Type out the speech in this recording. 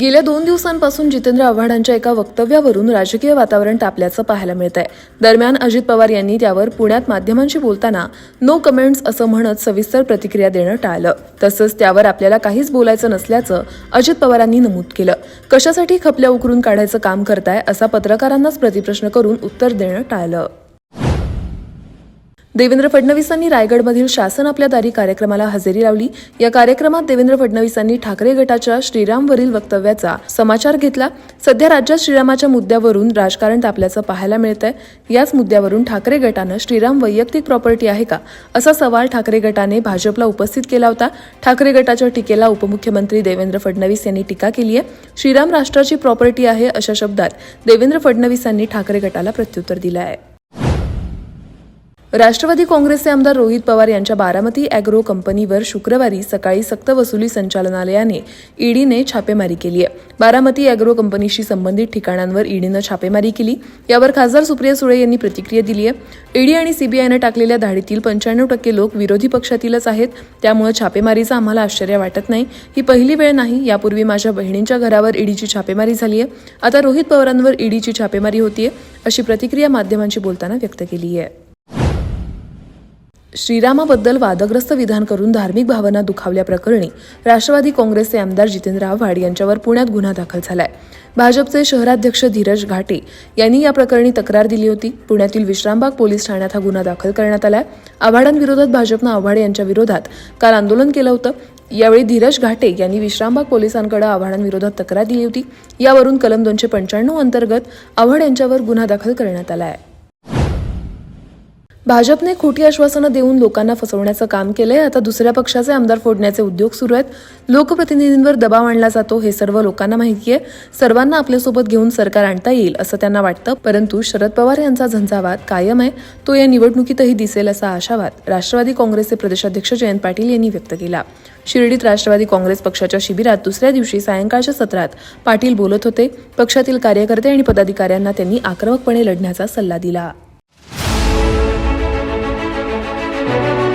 गेल्या दोन दिवसांपासून जितेंद्र आव्हाडांच्या एका वक्तव्यावरून राजकीय वातावरण तापल्याचं पाहायला मिळत आहे दरम्यान अजित पवार यांनी त्यावर पुण्यात माध्यमांशी बोलताना नो कमेंट्स असं म्हणत सविस्तर प्रतिक्रिया देणं टाळलं. तसंच त्यावर आपल्याला काहीच बोलायचं नसल्याचं अजित पवारांनी नमूद केलं. कशासाठी खपल्या उकरून काढायचं काम करताय? असा पत्रकारांनाच प्रतिप्रश्न करून उत्तर देणं टाळलं. देवेंद्र फडणवीसांनी रायगडमधील शासन आपल्या दारी कार्यक्रमाला हजेरी लावली. या कार्यक्रमात देवेंद्र फडणवीसांनी ठाकरे गटाच्या श्रीरामवरील वक्तव्याचा समाचार घेतला. सध्या राज्यात श्रीरामाच्या मुद्द्यावरून राजकारण तापल्याचं पाहायला मिळतंय. याच मुद्द्यावरून ठाकरे गटानं श्रीराम वैयक्तिक प्रॉपर्टी आहे का? असा सवाल ठाकरे गटाने भाजपला उपस्थित केला होता. ठाकरे गटाच्या टीकेला उपमुख्यमंत्री देवेंद्र फडणवीस यांनी टीका केली आहे. श्रीराम राष्ट्राची प्रॉपर्टी आहे अशा शब्दात देवेंद्र फडणवीसांनी ठाकरे गटाला प्रत्युत्तर दिलं आहे. राष्ट्रवादी काँग्रेसचे आमदार रोहित पवार यांच्या बारामती अॅग्रो कंपनीवर शुक्रवारी सकाळी सक्तवसुली संचालनालयाने ईडीने छापेमारी केली आहे. बारामती अॅग्रो कंपनीशी संबंधित ठिकाणांवर ईडीनं छापेमारी केली. यावर खासदार सुप्रिया सुळे यांनी प्रतिक्रिया दिली आहे. ईडी आणि सीबीआयनं टाकलेल्या धाडीतील पंच्याण्णव टक्के लोक विरोधी पक्षातीलच आहेत. त्यामुळे छापेमारीचं आम्हाला आश्चर्य वाटत नाही. ही पहिली वेळ नाही. यापूर्वी माझ्या बहिणींच्या घरावर ईडीची छापेमारी झाली आहे. आता रोहित पवारांवर ईडीची छापेमारी होतीये अशी प्रतिक्रिया माध्यमांशी बोलताना व्यक्त केली आहे श्रीरामाबद्दल वादग्रस्त विधान करून धार्मिक भावना दुखावल्याप्रकरणी राष्ट्रवादी काँग्रेसचे आमदार जितेंद्र आव्हाड यांच्यावर पुण्यात गुन्हा दाखल झालाय. भाजपचे शहराध्यक्ष धीरज घाटे यांनी या प्रकरणी तक्रार दिली होती. पुण्यातील विश्रामबाग पोलीस ठाण्यात हा गुन्हा दाखल करण्यात आलाय. आव्हाडांविरोधात भाजपनं आव्हाड यांच्या विरोधात काल आंदोलन केलं होतं. यावेळी धीरज घाटे यांनी विश्रामबाग पोलिसांकडे आव्हाडांविरोधात तक्रार दिली होती. यावरून कलम दोनशे पंच्याण्णव अंतर्गत आव्हाड यांच्यावर गुन्हा दाखल करण्यात आला आहे भाजपने खोटी आश्वासनं देऊन लोकांना फसवण्याचं काम केलंय. आता दुसऱ्या पक्षाचे आमदार फोडण्याचे उद्योग सुरू आहेत. लोकप्रतिनिधींवर दबाव आणला जातो हे सर्व लोकांना माहिती आहे. सर्वांना आपल्यासोबत घेऊन सरकार आणता येईल असं त्यांना वाटतं. परंतु शरद पवार यांचा झंझावात कायम आहे. तो या निवडणुकीतही दिसेल असा आशावाद राष्ट्रवादी काँग्रेसचे प्रदेशाध्यक्ष जयंत पाटील यांनी व्यक्त केला. शिर्डीत राष्ट्रवादी काँग्रेस पक्षाच्या शिबिरात दुसऱ्या दिवशी सायंकाळच्या सत्रात पाटील बोलत होते. पक्षातील कार्यकर्ते आणि पदाधिकाऱ्यांना त्यांनी आक्रमकपणे लढण्याचा सल्ला दिला. Thank you.